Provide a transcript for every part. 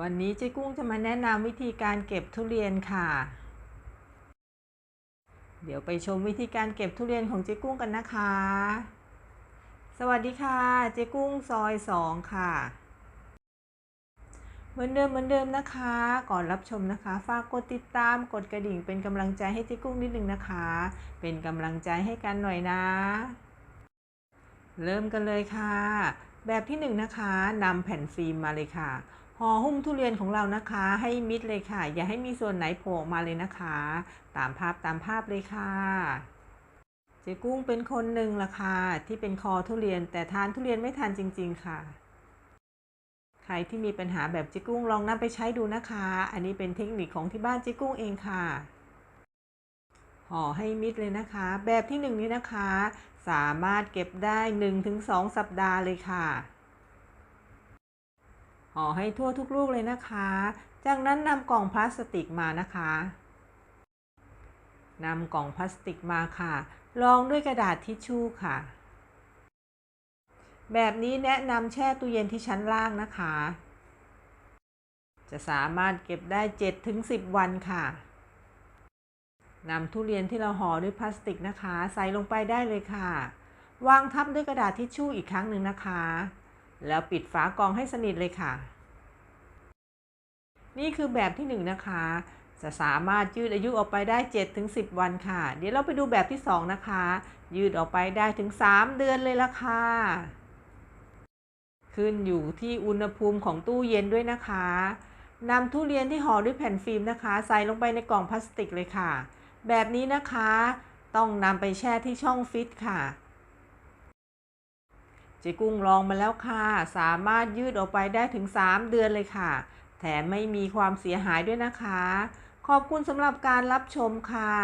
วันนี้เจ๊กุ้งจะมาแนะนำวิธีการเก็บทุเรียนค่ะ เดี๋ยวไปชมวิธีการเก็บทุเรียนของเจ๊กุ้งกันนะคะ สวัสดีค่ะ เจ๊กุ้งซอยสองค่ะ เหมือนเดิมเหมือนเดิมนะคะ ก่อนรับชมนะคะ ฝากกดติดตามกดกระดิ่งเป็นกำลังใจให้เจ๊กุ้งนิดนึงนะคะ เป็นกำลังใจให้กันหน่อยนะ เริ่มกันเลยค่ะ แบบที่หนึ่งนะคะนำแผ่นฟิล์มมาเลยค่ะ ห่อหุ้มทุเรียนของเรานะคะ ให้มิดเลยค่ะ อย่าให้มีส่วนไหนโผล่ออกมาเลยนะคะ ตามภาพตามภาพเลยค่ะ เจ๊กุ้งเป็นคนหนึ่งละค่ะที่เป็นคอทุเรียนแต่ทานทุเรียนไม่ทานจริง ๆ ค่ะ ใครที่มีปัญหาแบบเจ๊กุ้งลองนำไปใช้ดูนะคะ อันนี้เป็นเทคนิคของที่บ้านเจ๊กุ้งเองค่ะห่อให้มิดเลยนะคะ แบบที่หนึ่งนี้นะคะ สามารถเก็บได้ 1-2 สัปดาห์เลยค่ะ ห่อให้ทั่วทุกลูกเลยนะคะ จากนั้นนำกล่องพลาสติกมานะคะนำกล่องพลาสติกมาค่ะ รองด้วยกระดาษทิชชู่ค่ะ แบบนี้แนะนำแช่ตู้เย็นที่ชั้นล่างนะคะ จะสามารถเก็บได้ 7-10 วันค่ะนำทุเรียนที่เราห่อด้วยพลาสติกนะคะ ใส่ลงไปได้เลยค่ะ วางทับด้วยกระดาษทิชชู่อีกครั้งหนึ่งนะคะ แล้วปิดฝากรองให้สนิทเลยค่ะ นี่คือแบบที่1นนะคะ จะสามารถยืดอายุออกไปได้ 7-10 วันค่ะ เดี๋ยวเราไปดูแบบที่ 2 นะคะ ยืดออกไปได้ถึง 3 เดือนเลยละค่ะ ขึ้นอยู่ที่อุณหภูมิของตู้เย็นด้วยนะคะนำทุเรียนที่ห่อด้วยแผ่นฟิล์มนะคะ ใส่ลงไปในกล่องพลาสติกเลยค่ะ แบบนี้นะคะ ต้องนำไปแช่ที่ช่องฟิตค่ะ เจ๊กุ้งลองมาแล้วค่ะ สามารถยืดออกไปได้ถึง 3 เดือนเลยค่ะ แถมไม่มีความเสียหายด้วยนะคะ ขอบคุณสำหรับการรับชมค่ะ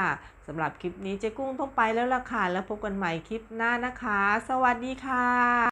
สำหรับคลิปนี้เจ๊กุ้งต้องไปแล้วล่ะค่ะ แล้วพบกันใหม่คลิปหน้านะคะ สวัสดีค่ะ